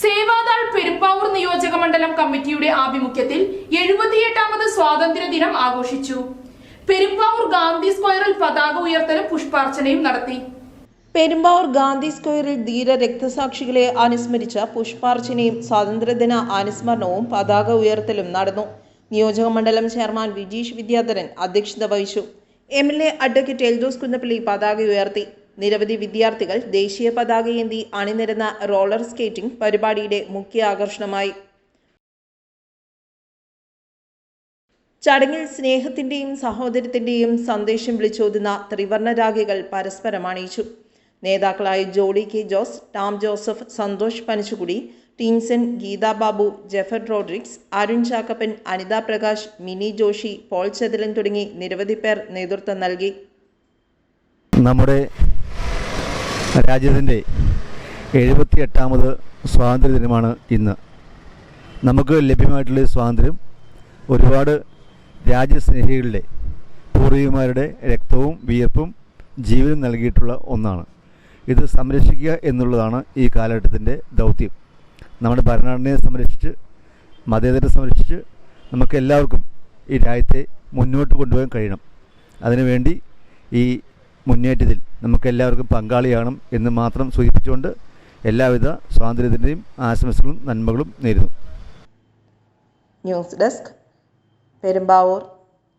സേവാദാൾ പെരുമ്പാവൂർ നിയോജക മണ്ഡലം കമ്മിറ്റിയുടെ ആഭിമുഖ്യത്തിൽ എഴുപത്തിയെട്ടാമത് സ്വാതന്ത്ര്യ ദിനം ആഘോഷിച്ചു. പെരുമ്പാവൂർ ഗാന്ധി സ്ക്വയറിൽ പതാക ഉയർത്തലും പുഷ്പാർച്ചനയും നടത്തി. പെരുമ്പാവൂർ ഗാന്ധി സ്ക്വയറിൽ ധീര രക്തസാക്ഷികളെ അനുസ്മരിച്ച പുഷ്പാർച്ചനയും സ്വാതന്ത്ര്യദിന അനുസ്മരണവും പതാക ഉയർത്തലും നടന്നു. നിയോജക മണ്ഡലം ചെയർമാൻ വിജീഷ് വിദ്യാധരൻ അധ്യക്ഷത വഹിച്ചു. M L A advocate Eldhose Kunnappally പതാക ഉയർത്തി. നിരവധി വിദ്യാർത്ഥികൾ ദേശീയ പതാകയേന്തി അണിനിരന്ന റോളർ സ്കേറ്റിംഗ് പരിപാടിയുടെ മുഖ്യ ആകർഷണമായി ചടങ്ങിൽ സ്നേഹത്തിന്റെയും സഹോദരത്തിന്റെയും സന്ദേശം വിളിച്ചോതുന്ന ത്രിവർണരാഗികൾ പരസ്പരം അണിയിച്ചു. നേതാക്കളായ ജോളി കെ ജോസ് ടാം ജോസഫ് സന്തോഷ് പനിച്ചുകുടി ടീംസൻ ഗീതാ ബാബു ജെഫർ റോഡ്രിക്സ് അരുൺ ചാക്കപ്പൻ അനിത പ്രകാശ് മിനി ജോഷി പോൾ ചതിലൻ തുടങ്ങി നിരവധി പേർ നേതൃത്വം നൽകി. നമ്മുടെ രാജ്യത്തിന്റെ എഴുപത്തി എട്ടാമത് സ്വാതന്ത്ര്യ ദിനമാണ് ഇന്ന്. നമുക്ക് ലഭ്യമായിട്ടുള്ള സ്വാതന്ത്ര്യം ഒരുപാട് രാജ്യസ്നേഹികളുടെ പൂർവികന്മാരുടെ രക്തവും വിയർപ്പും ജീവനും നൽകിയിട്ടുള്ള ഒന്നാണ്. ഇത് സംരക്ഷിക്കുക എന്നുള്ളതാണ് ഈ കാലഘട്ടത്തിന്റെ ദൗത്യം. നമ്മുടെ ഭരണഘടനയെ സംരക്ഷിച്ച് മതേതരത്തെ സംരക്ഷിച്ച് നമുക്ക് എല്ലാവർക്കും ഈ രാജ്യത്തെ മുന്നോട്ട് കൊണ്ടുപോകാൻ കഴിയണം. അതിനുവേണ്ടി ഈ മുന്നേറ്റത്തിൽ നമുക്ക് എല്ലാവർക്കും പങ്കാളിയാകണം എന്ന് മാത്രം സൂചിപ്പിച്ചുകൊണ്ട് എല്ലാവിധ സ്വാതന്ത്ര്യത്തിന്റെയും ആശംസകളും നന്മകളും നേരുന്നു. News desk Perumbavoor